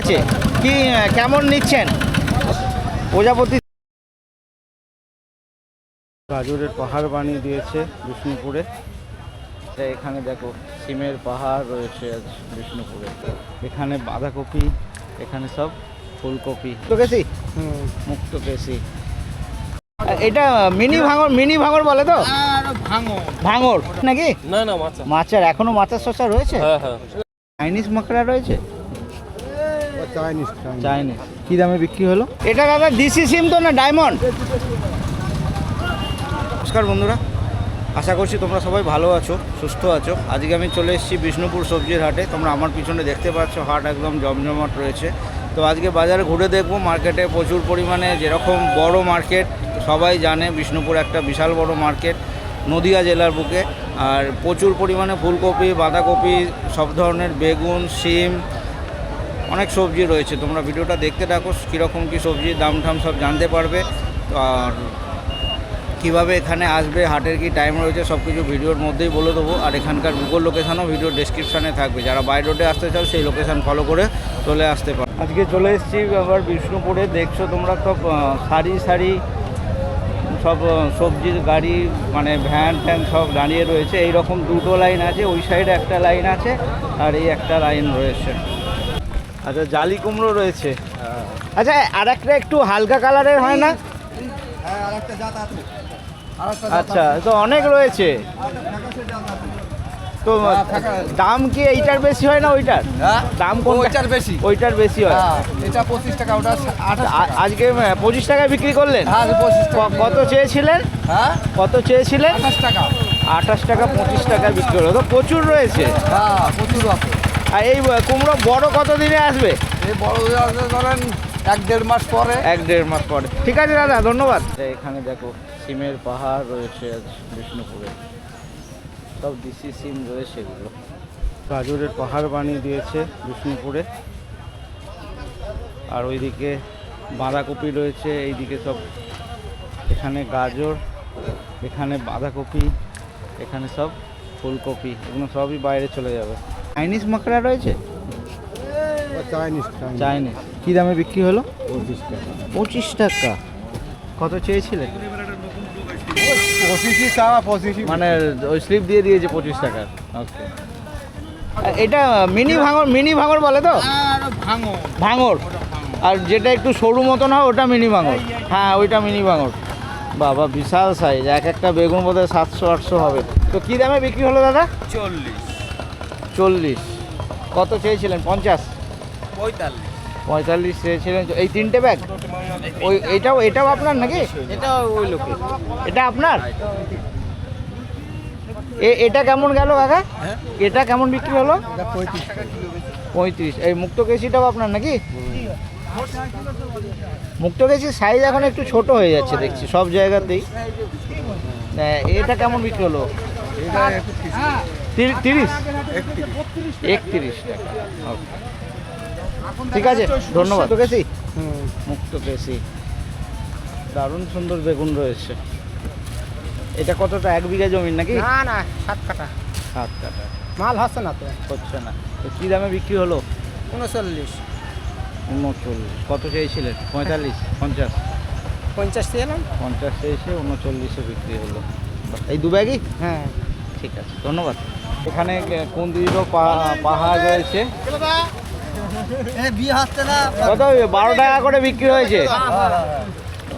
আছে? কি কেমন নিচ্ছেন? প্রজাপতি গাজরের পাহাড় বানিয়ে দিয়েছে বিষ্ণুপুরে। তা এখানে দেখো সিমের পাহাড় রয়েছে আজ বিষ্ণুপুরে। এখানে বাঁধাকপি এখানে সব ফুলকপি। তো গেছি মুক্ত কেসি এটা মিনি ভাঙর মিনি ভাঙর বলে তো? ভাঙর। নাকি? না না মাছা মাছের এখনও মাছের শসা রয়েছে? হ্যাঁ হ্যাঁ। চাইনিজ মাকড়া রয়েছে? চাইনিজ কি দামে বিক্রি হলো? এটা দাদা ডিসি সিম তো না ডায়মন্ড নমস্কার বন্ধুরা আশা করছি তোমরা সবাই ভালো আছো সুস্থ আছো। আজকে আমি চলে এসেছি বিষ্ণুপুর সবজির হাটে। তোমরা আমার পিছনে দেখতে পাচ্ছ হাট একদম জমজমাট রয়েছে। তো আজকে বাজারে ঘুরে দেখব মার্কেটে প্রচুর পরিমাণে যেরকম বড় মার্কেট সবাই জানে বিষ্ণুপুর একটা বিশাল বড় মার্কেট নদিয়া জেলার বুকে। আর প্রচুর পরিমাণে ফুলকপি বাঁধাকপি সব ধরনের বেগুন শিম অনেক সবজি রয়েছে, তোমরা ভিডিওটা দেখতে থাকো, কীরকম কী সবজির দাম ঠাম সব জানতে পারবে। আর কীভাবে এখানে আসবে, হাটের কি টাইম রয়েছে সব কিছু ভিডিওর মধ্যেই বলে দেবো। আর এখানকার গুগল লোকেশানও ভিডিও ডেসক্রিপশানে থাকবে। যারা বাই রোডে আসতে চাও, সেই লোকেশান ফলো করে চলে আসতে পারো। আজকে চলে এসেছি আবার বিষ্ণুপুরে। দেখছ তোমরা সব সারি সারি সব সবজির গাড়ি মানে ভ্যান ট্যান সব দাঁড়িয়ে রয়েছে। এই রকম দুটো লাইন আছে, ওই সাইডে একটা লাইন আছে, আর এই একটা লাইন রয়েছে। আচ্ছা জালি কুমড়ো রয়েছে। আচ্ছা আর একটা একটু হালকা কালারের হয় না? আচ্ছা তো অনেক রয়েছে। তো দাম কি এইটার বেশি হয় না ওইটার? হ্যাঁ দাম কোন ওইটার বেশি। ওইটার বেশি হয়। হ্যাঁ এটা পঁচিশ টাকা ওটা আজকে পঁচিশ টাকায় বিক্রি করলেন? হ্যাঁ কত চেয়েছিলেন? হ্যাঁ? কত চেয়েছিলেন? আঠাশ টাকা। আঠাশ টাকা পঁচিশ টাকা বিক্রি হলো। তো প্রচুর রয়েছে। হ্যাঁ প্রচুর আছে। আর এই কুমড়ো বড় কত দিনে আসবে? এই বড় ধরেন এক দেড় মাস পরে। এক দেড় মাস পরে। ঠিক আছে দাদা ধন্যবাদ। এখানে দেখো সিমের পাহাড় রয়েছে আজ বিষ্ণুপুরে। সব ডিসি সিম রয়েছে এগুলো। গাজরের পাহাড় বানিয়ে দিয়েছে বিষ্ণুপুরে। আর ওইদিকে বাঁধাকপি রয়েছে এইদিকে সব এখানে গাজর এখানে বাঁধাকপি এখানে সব ফুলকপি এগুলো সবই বাইরে চলে যাবে। চাইনিজ মাকড়া রয়েছে? চাইনিজ কী দামে বিক্রি হলো? পঁচিশ টাকা। কত চেয়েছিলেন পঁচিশই চাওয়া পঁচিশই। মানে ওই স্লিপ দিয়ে দিয়েছে পঁচিশ টাকার। ওকে এটা মিনি ভাঙর মিনি ভাঙর বলে তো? ভাঙো ভাঙর। আর যেটা একটু সরু মতন হয় ওটা মিনি ভাঙর? হ্যাঁ ওইটা মিনি ভাঙর। বাবা বিশাল সাইজ এক একটা বেগুন বোধহয় সাতশো আটশো হবে। তো কী দামে বিক্রি হলো দাদা? চল্লিশ। চল্লিশ। কত চেয়েছিলেন? পঞ্চাশ? পঁয়তাল্লিশ। পঁয়তাল্লিশ চেয়েছিলেন। এই তিনটে ব্যাগ? ওই এটাও এটাও আপনার নাকি? এটা ওই লোকে এটা আপনার? এ- এটা কেমন গেল কাকা? হ্যাঁ? এটা কেমন বিক্রি হলো? পঁয়ত্রিশ এই মুক্ত কেসিটাও আপনার নাকি? মুক্ত কেসির সাইজ এখন একটু ছোট হয়ে যাচ্ছে দেখছি সব জায়গাতেই। হ্যাঁ, এটা কেমন বিক্রি হলো? তিরিশ? একত্রিশ টাকা। ঠিক আছে ধন্যবাদ। কেসি। মুক্ত কেসি। দারুণ সুন্দর বেগুন রয়েছে। এটা কতটা এক বিঘা জমি নাকি? না না সাত কাটা সাত কাটা মাল হচ্ছে না তো। হচ্ছে না। তো কী দামে বিক্রি হলো? উনচল্লিশ। উনচল্লিশ। কত চেয়েছিলেন? পঁয়তাল্লিশ পঞ্চাশ? পঞ্চাশ দিলাম পঞ্চাশ চেয়েছে উনচল্লিশে বিক্রি হলো। এই দু ব্যাগই? হ্যাঁ। ঠিক আছে ধন্যবাদ। এখানে কোন পা- পাহাড় রয়েছে? কত? বারো টাকা করে বিক্রি হয়েছে।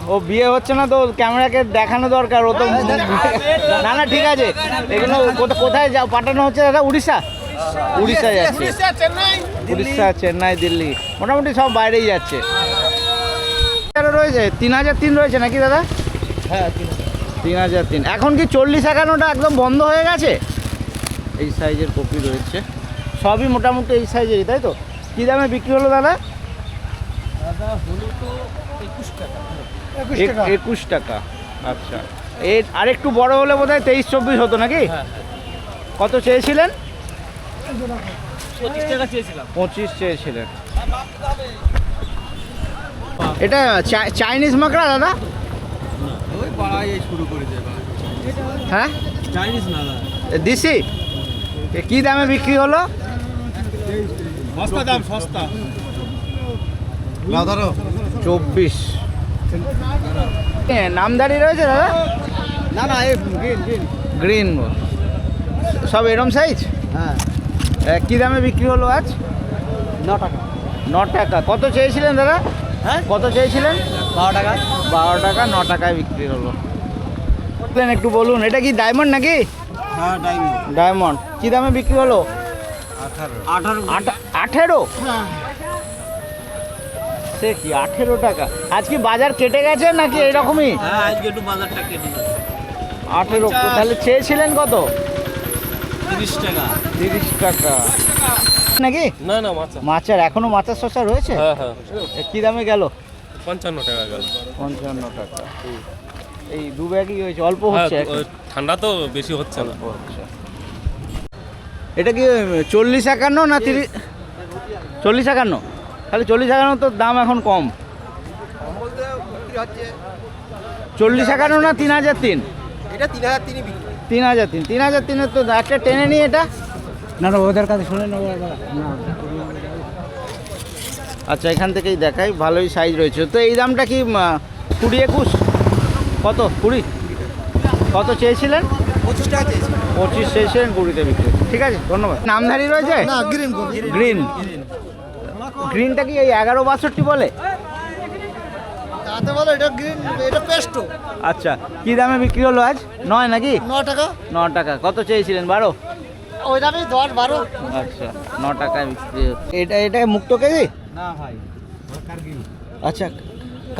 ও বিয়ে হচ্ছে না তো ক্যামেরাকে দেখানো দরকার ও তো না না ঠিক আছে। এগুলো কোথা- কোথায় যা পাঠানো হচ্ছে দাদা? উড়িষ্যা? উড়িষ্যা যাচ্ছে। উড়িষ্যা চেন্নাই দিল্লি। মোটামুটি সব বাইরেই যাচ্ছে। রয়েছে? তিন হাজার তিন রয়েছে নাকি দাদা? হ্যাঁ তিন হাজার তিন। এখন কি চল্লিশ একান্নটা একদম বন্ধ হয়ে গেছে? এই সাইজের কপি রয়েছে। সবই মোটামুটি এই সাইজেরই তাই তো? কী দামে বিক্রি হলো দাদা দাদা হলু তো একুশ টাকা। একুশ আচ্ছা। এর আরেকটু বড় হলে বোধ হয় তেইশ চব্বিশ হতো নাকি? হ্যাঁ কত চেয়েছিলেন? পঁচিশ টাকা চেয়েছিলাম। পঁচিশ চেয়েছিলেন। এটা চাইনিজ মাকড়া দাদা? শুরু করে হ্যাঁ? চাইনিজ না এ কি দামে বিক্রি হলো? সস্তা দাম সস্তা। চব্বিশ। নামদারি রয়েছে দাদা? না না এই গ্রিন সব এরম সাইজ হ্যাঁ। কী দামে বিক্রি হলো আজ? ন টাকা। ন টাকা। কত চেয়েছিলেন দাদা? হ্যাঁ? কত চেয়েছিলেন? বারো টাকা। বারো টাকা ন টাকায় বিক্রি হলো। একটু বলুন এটা কি ডায়মন্ড নাকি? ডায়মন্ড ডায়মন্ড কী দামে বিক্রি হলো? আঠারো। হ্যাঁ। সে কি আঠেরো টাকা? আজ কি বাজার কেটে গেছে নাকি এরকমই হ্যাঁ আজকে একটু বাজারটা কেটে আঠেরো। তাহলে চেয়েছিলেন কত? তিরিশ টাকা। তিরিশ টাকা। নাকি? না না মাছ মাছের এখনও মাছের শসা রয়েছে? হ্যাঁ হ্যাঁ। কি দামে গেল? পঞ্চান্ন টাকা গেল। পঞ্চান্ন টাকা। এই দু ব্যাগই হয়েছে অল্প হ্যাঁ হচ্ছে। ঠান্ডা তো বেশি হচ্ছে না। এটা কি চল্লিশ একান্ন না তিরিশ? চল্লিশ একান্ন? তাহলে চল্লিশ একান্ন তো দাম এখন কম। চল্লিশ একান্ন না তিন হাজার তিন? এটা তিন হাজার বিক্রি। তিন হাজার তিন তিন হাজার তিনের তো একটা টেনে নিই এটা? না না ওদের কাছে শুনে নেব আচ্ছা এখান থেকেই দেখাই ভালোই সাইজ রয়েছে। তো এই দামটা কি কুড়ি একুশ? কত? কুড়ি? কত চেয়েছিলেন? পঁচিশ চেয়েছিলেন কুড়িতে বিক্রি। ঠিক আছে ধন্যবাদ। নামধারী রয়েছে? না গ্রিন গ্রিন। গ্রিনটা কি এই এগারো বাষট্টি বলে? তাতে বলো এটা গ্রিন এটা পেস্টো। আচ্ছা কি দামে বিক্রি হলো আজ? নয় নাকি? ন টাকা। ন টাকা। কত চেয়েছিলেন? বারো? ওই দামে দশ বারো। আচ্ছা ন টাকায় বিক্রি এটা এটা মুক্ত কেজি? না ভাই কার্গিল। আচ্ছা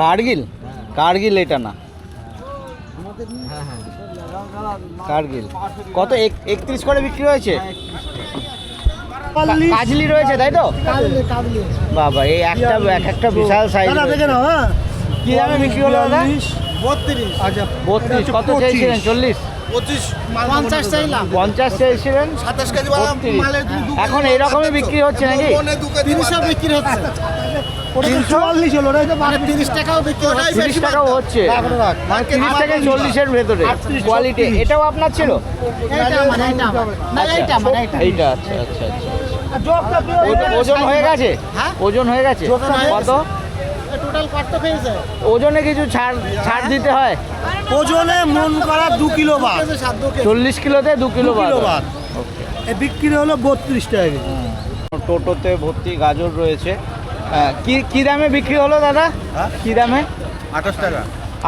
কার্গিল? কার্গিল এটা না। কার্গিল কত একত্রিশ করে বিক্রি হয়েছে? কা- কাজলি রয়েছে তাই তো? বাবা এই একটা এক একটা বিশাল সাইজ হ্যাঁ। কি দামে বিক্রি হলো দাদা? বত্রিশ। আচ্ছা বত্রিশ। কত চেয়েছিলেন চল্লিশ? এখন এইরকমই বিক্রি হচ্ছে নাকি? বিক্রি হচ্ছে। হলো তিরিশ টাকাও বিক্রি হচ্ছে। তিরিশ টাকাও হচ্ছে। মানে তিরিশ থেকে চল্লিশের ভেতরে কোয়ালিটি এটাও আপনার ছিল? এইটা মানে না এইটা মানে এইটা এইটা আচ্ছা আচ্ছা আচ্ছা ওজন- ওজন হয়ে গেছে? হ্যাঁ? ওজন হয়ে গেছে? কত? টোটাল কত পেয়েছে? ওজনে কিছু ছাড় ছাড় দিতে হয়? ওজনে মন করা দু কিলো বাদ। চল্লিশ কিলোতে দু কিলো দু কিলো বাদ। বিক্রি হলো বত্রিশ টাকা টোটোতে ভর্তি গাজর রয়েছে। হ্যাঁ, কি কি দামে বিক্রি হলো দাদা? হ্যাঁ? কি দামে? আঠাশ টাকা।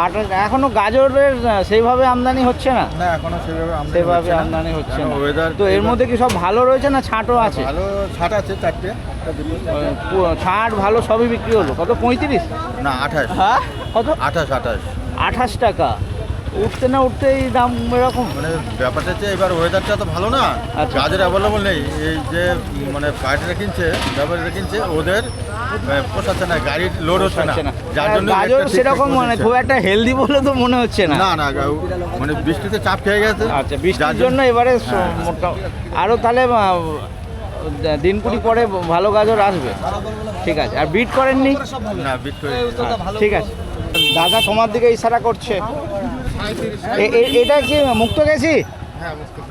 আঠাশ এখনও গাজরের সেইভাবে আমদানি হচ্ছে না? না এখনও সেভাবে আমদানি সেভাবে। আমদানি হচ্ছে না? তো এর মধ্যে কি সব ভালো রয়েছে না ছাঁটও আছে? ভালো ছাট আছে চারটে ছাঁট ভালো সবই বিক্রি হলো। কত? পঁয়ত্রিশ? না আঠাশ। হ্যাঁ? কত? আঠাশ আঠাশ। আঠাশ টাকা। উঠতে না উঠতে এই দাম এরকম। মানে ব্যাপারটা হচ্ছে এবার ওয়েদারটা তো ভালো না। আচ্ছা। গাজর অ্যাভেলেবল নেই। এই যে মানে পার্টিরা কিনছে ব্যাপারীরা কিনছে ওদের পোষাচ্ছে না গাড়ি লোড হচ্ছে না। যার জন্য গাজর সেরকম মানে খুব একটা হেলদি বলে তো মনে হচ্ছে না। না না মানে বৃষ্টিতে চাপ খেয়ে গেছে। আচ্ছা বৃষ্টির জন্য এবারে হ্যাঁ। আরও তাহলে দিন কুড়ি পরে ভালো গাজর আসবে। ঠিক আছে। আর বিট করেননি? না বিক্রি হ্যাঁ, ঠিক আছে। দাদা তোমার দিকে ইশারা করছে। এটা কি মুক্ত গেছি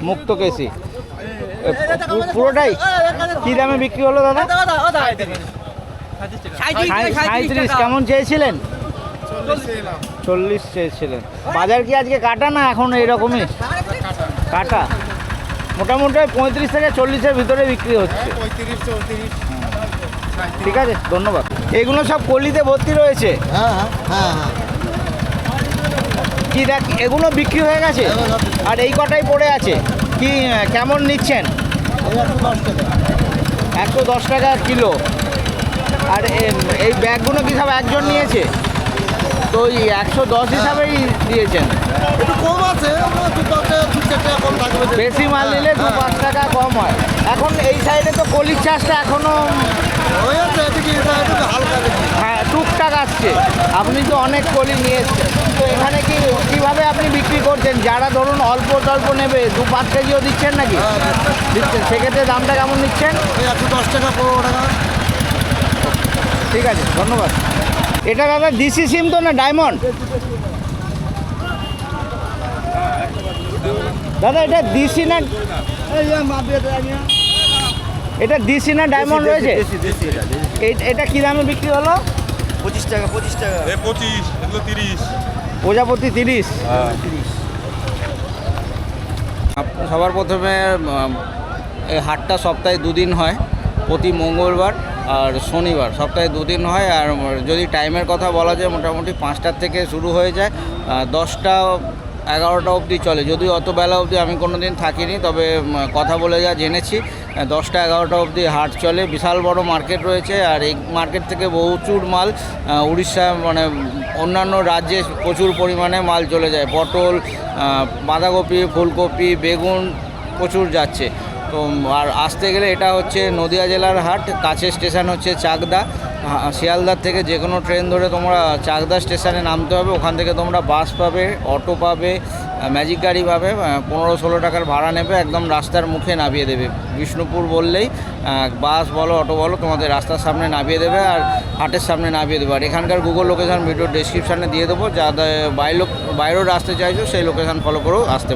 মুক্ত পু- পুরোটাই? কি দামে বিক্রি হলো দাদা? সাঁইত্রিশ, কেমন চেয়েছিলেন? চল্লিশ চেয়েছিলেন। বাজার কি আজকে কাটা না এখন এরকমই কাটা। মোটামুটি পঁয়ত্রিশ থেকে চল্লিশের ভিতরে বিক্রি হচ্ছে। ঠিক আছে, ধন্যবাদ। এগুলো সব কলিতে ভর্তি রয়েছে? হ্যাঁ হ্যাঁ হ্যাঁ হ্যাঁ। কি দেখ, এগুলো বিক্রি হয়ে গেছে? আর এই কটাই পড়ে আছে। কি, কেমন নিচ্ছেন? একশো দশ টাকা কিলো। আর এই ব্যাগগুলো কি সব একজন নিয়েছে? তো ওই একশো দশ হিসাবেই দিয়েছেন। একটু কম আছে বেশি মাল নিলে দু পাঁচ টাকা কম হয়। এখন এই সাইডে তো কলির চাষটা এখনও হয়ে হ্যাঁ টুকটাক আসছে। আপনি তো অনেক কলি নিয়ে এসছেন। তো এখানে কি কীভাবে আপনি বিক্রি করছেন? যারা ধরুন অল্প টল্প নেবে দু পাঁচ কেজিও দিচ্ছেন নাকি? দিচ্ছেন। সেক্ষেত্রে দামটা কেমন নিচ্ছেন? একশো দশ টাকা পনেরো টাকা। ঠিক আছে ধন্যবাদ। এটা দাদা ডিসি সিম তো না ডায়মন্ড দাদা এটা ডিসি না এটা ডিসি না ডায়মন্ড রয়েছে? এ- এটা কি দামে বিক্রি হলো? পঁচিশ টাকা পঁচিশ টাকা। পঁচিশ এগুলো তিরিশ। প্রজাপতি তিরিশ। হ্যাঁ। সবার প্রথমে এই হাটটা সপ্তাহে দুদিন হয় প্রতি মঙ্গলবার। আর শনিবার, সপ্তাহে দুদিন হয় আর যদি টাইমের কথা বলা যায় মোটামুটি পাঁচটার থেকে শুরু হয়ে যায় দশটা, এগারোটা অবধি চলে। যদিও অত বেলা অবধি আমি কোনো দিন থাকিনি, তবে কথা বলে যা জেনেছি দশটা, এগারোটা অবধি হাট চলে। বিশাল বড় মার্কেট রয়েছে আর এই মার্কেট থেকে প্রচুর মাল উড়িষ্যা মানে অন্যান্য রাজ্যে প্রচুর পরিমাণে মাল চলে যায়। পটল বাঁধাকপি, ফুলকপি, বেগুন প্রচুর যাচ্ছে। তো আর আসতে গেলে এটা হচ্ছে নদিয়া জেলার হাট কাছে স্টেশন হচ্ছে চাকদা। শিয়ালদার থেকে যে কোনো ট্রেন ধরে তোমরা চাকদা স্টেশনে নামতে হবে। ওখান থেকে তোমরা বাস পাবে, অটো পাবে ম্যাজিক গাড়ি পাবে পনেরো ষোলো টাকার ভাড়া নেবে, একদম রাস্তার মুখে নামিয়ে দেবে। বিষ্ণুপুর বললেই বাস বলো, অটো বলো, তোমাদের রাস্তার সামনে নামিয়ে দেবে আর হাটের সামনে নামিয়ে দেবে। আর এখানকার গুগল লোকেশান ভিডিও ডেসক্রিপশানে দিয়ে দেবো যা বাইরে বাইরেও আসতে চাইছো, সেই লোকেশান ফলো করেও আসতে